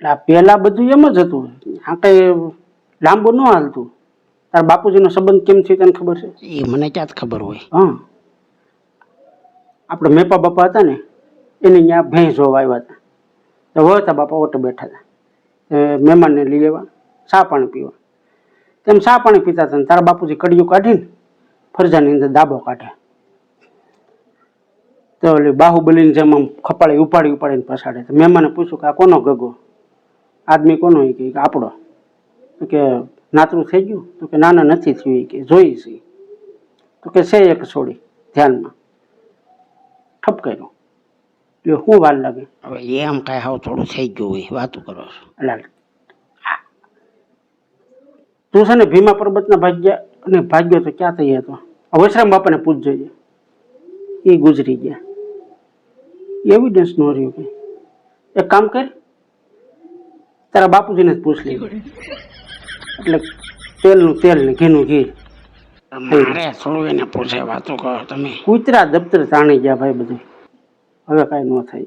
એટલે આ પહેલા બધું એમ જ હતું. આ કઈ લાંબુ ન હાલતું. તાર બાપુજીનો સંબંધ કેમ છે તને ખબર છે? એ મને ક્યાં ખબર હોય? હા. આપણે મેપા બાપા હતા ને એને ત્યાં ભેંસ જોવા આવ્યા હતા. તો વળતા બાપા ઓટો બેઠા હતા. મહેમાનને લઈ આવ્યા ચા પાણી પીવા. તેમ ચા પાણી પીતા હતા ને તારા બાપુજી કડિયું કાઢીને ફરજાની અંદર દાબો કાઢે. તો ઓલી બાહુબલીની જેમ આમ ખપાળી ઉપાડી ઉપાડીને પસાડે. તો મહેમાને પૂછ્યું કે આ કોનો ગગો? આદમી કોનો એ કે આપણો? કે નાતરું થઈ ગયું? તો કે ના ના નથી થયું એ કે જોઈ છે. તો કે છે એક છોડી ધ્યાનમાં. ઠપકાર્યું એટલે શું વાર લાગે? હવે એમ કાંઈ હાવ થોડું થઈ ગયું હોય વાતું કરો છો. લાલ તું છે ને ભીમા પર્વતના ભાગ્ય અને ભાગ્યો તો ક્યાં થઈ હતો? અવશ્રામ બાપાને પૂછજો એ ગુજરી ગયા. એવિડન્સ નો રહ્યું કે. એક કામ કર તારા બાપુજીને જ પૂછ લીધું. એટલે તેલનું તેલ ને ઘીનું ઘી. મારે થોડું એને પૂછે વાતો કરો તમે. કૂતરા દફતર તાણી ગયા ભાઈ બધું. હવે કાંઈ ન થાય.